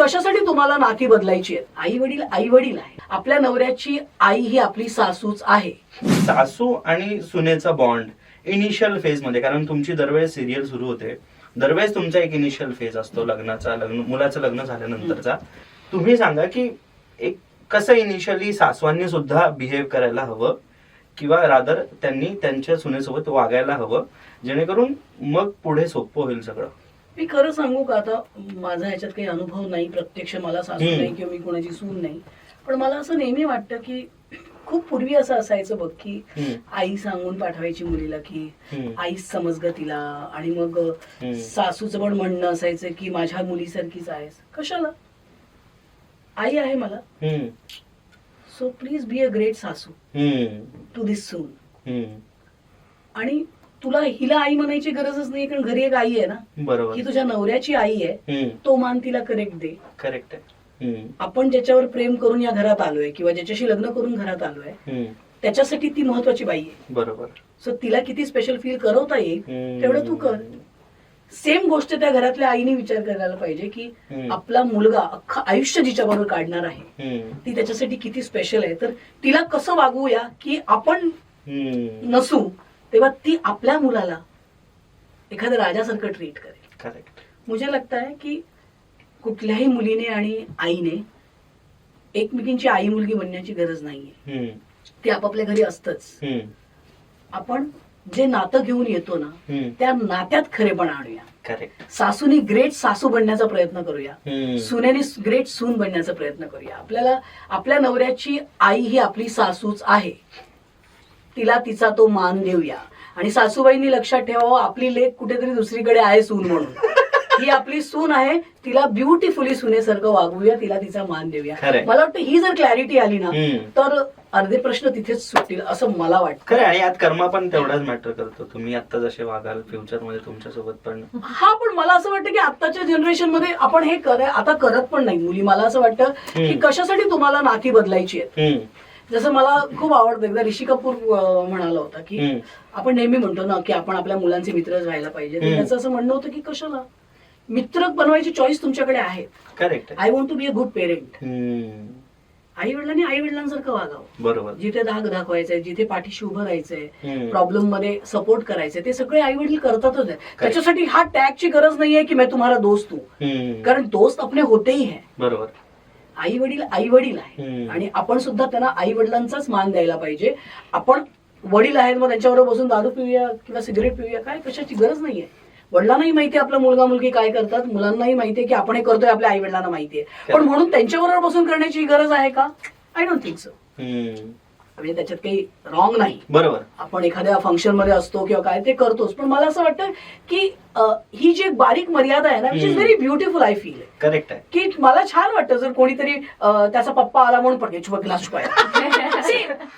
कशासाठी तुम्हाला नाती बदलायची आहेत? आई वडील आई वडील आहे आपल्या नवऱ्याची आई ही आपली सासूच आहे. सासू आणि सुनेचा बॉन्ड इनिशियल फेजमध्ये कारण तुमची दरवेळेस सिरियल सुरू होते. दरवेळेस तुमचा एक इनिशियल फेज असतो लग्नाचा लग्न मुलाचं लग्न झाल्यानंतरचा. तुम्ही सांगा की एक कसं इनिशियली सासवांनी सुद्धा बिहेव करायला हवं? किंवा रादर त्यांनी त्यांच्या सुनेसोबत वागायला हवं? जेणेकरून मग पुढे सोपं होईल सगळं. मी खरं सांगू का आता माझा ह्याच्यात काही अनुभव नाही प्रत्यक्ष मला सासू. नाही किंवा मी कोणाची सून नाही पण मला असं नेहमी वाटतं की खूप पूर्वी असं असायचं बघ की. आई सांगून पाठवायची मुलीला की. आईच समज ग तिला आणि मग. सासूचं पण म्हणणं असायचं की माझ्या मुलीसारखीच आहेस कशाला आई आहे मला. So please be a great सासू. टू दिस सून. आणि तुला हिला आई म्हणायची गरजच नाही कारण घरी एक आई आहे ना बरोबर की तुझ्या नवऱ्याची आई आहे. तो मान तिला करेक्ट दे करेक्ट आहे. आपण ज्याच्यावर प्रेम करून या घरात आलोय किंवा ज्याच्याशी लग्न करून घरात आलोय. त्याच्यासाठी ती महत्वाची बाई आहे बरोबर सो तिला किती स्पेशल फील करवता येईल. तेवढं तू कर सेम गोष्ट त्या घरातल्या आईने विचार करायला पाहिजे की. आपला मुलगा अख्खं आयुष्य जिच्याबरोबर काढणार आहे. ती त्याच्यासाठी किती स्पेशल आहे तर तिला कसं वागवूया की आपण. नसू तेव्हा ती आपल्या मुलाला एखाद्या राजासारखं ट्रीट करेल. करेक्ट मुझे लगता है की कुठल्याही मुलीने आणि आईने एकमेकींची आई मुलगी बनण्याची गरज नाहीये. ते आपापल्या घरी असतच. आपण जे नातं घेऊन येतो ना. त्या नात्यात खरेपणा आणूया. सासूनी ग्रेट सासू बनण्याचा प्रयत्न करूया. सुनेने ग्रेट सून बनण्याचा प्रयत्न करूया. आपल्याला आपल्या नवऱ्याची आई ही आपली सासूच आहे. तिला तिचा तो मान देऊया आणि सासूबाईंनी लक्षात ठेवावं आपली लेख कुठेतरी दुसरीकडे आहे सून म्हणून ही आपली सून आहे तिला ब्युटिफुली सुनेसारखं वागवूया तिला तिचा मान देऊया. मला वाटतं ही जर क्लॅरिटी आली ना. तर अर्धे प्रश्न तिथेच सुटतील असं मला वाटतं खरं आहे, आणि यात कर्मा पण तेवढाच मॅटर करतो तुम्ही आता जसे वागाल फ्युचरमध्ये तुमच्यासोबत पण हा पण मला असं वाटतं की आताच्या जनरेशनमध्ये आपण हे कर आता करत पण नाही मुली मला असं वाटतं की. कशासाठी तुम्हाला नाती बदलायची आहेत हम्म. जसं मला खूप आवडतं एकदा ऋषी कपूर म्हणाला होता की. आपण नेहमी म्हणतो ना की आपण आपल्या मुलांचे मित्रच व्हायला पाहिजे. त्याचं असं म्हणणं होतं की कशाला मित्र बनवायची चॉईस तुमच्याकडे आहे करेक्ट आहे. I want to be a good parent. आई वडिलांनी आई वडिलांसारखं वागावं बरोबर जिथे धाक दाखवायचंय जिथे पाठीशी उभं राहायचंय. प्रॉब्लेममध्ये सपोर्ट करायचंय ते सगळे आई वडील करतातच आहे त्याच्यासाठी हा टॅगची गरज नाहीये की मैं तुम्हाला दोस्त हूं. कारण दोस्त अपने होते ही है बरोबर आई वडील आई वडील आहे. आणि आपण सुद्धा त्यांना आई वडिलांचाच मान द्यायला पाहिजे. आपण वडील आहेत मग त्यांच्याबरोबर बसून दारू पिऊया किंवा सिगरेट पिऊया काय कशाची गरज नाहीये. वडिलांनाही माहिती आहे आपला मुलगा मुलगी काय करतात. मुलांनाही माहितीये की आपण हे करतोय आपल्या आई वडिलांना माहितीये पण म्हणून त्यांच्याबरोबर बसून करण्याची गरज आहे का? I don't think so. म्हणजे त्याच्यात काही रॉंग नाही. बरोबर. आपण एखाद्या फंक्शनमध्ये असतो किंवा काय ते करतोच. पण मला असं वाटतं की ही जी एक बारीक मर्यादा आहे ना which is. Very beautiful I feel correct आहे. की मला छान वाटतं जर कोणीतरी त्याचा पप्पा आला म्हणून पडके छुपा ग्लास छुपाया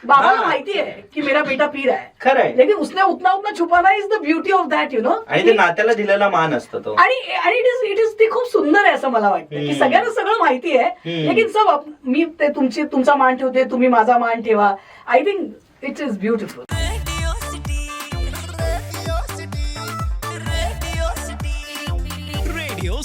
बाबाला. माहिती आहे की मेरा बेटा पी रहा है खरं आहे. लेकिन उसने उतना उतना छुपाना is the beauty of that you know आणि ते नात्याला दिलेला मान असतो तो. आणि आणि इट इज इट इज ते खूप सुंदर आहे असं मला वाटतं. की. सगळ्यांना सगळं माहिती आहे. लेकिन सब मी ते तुमची तुमचा मान ठेवते तुम्ही माझा मान ठेवा. I think it is beautiful Radio City. Radio City. Radio City. Radio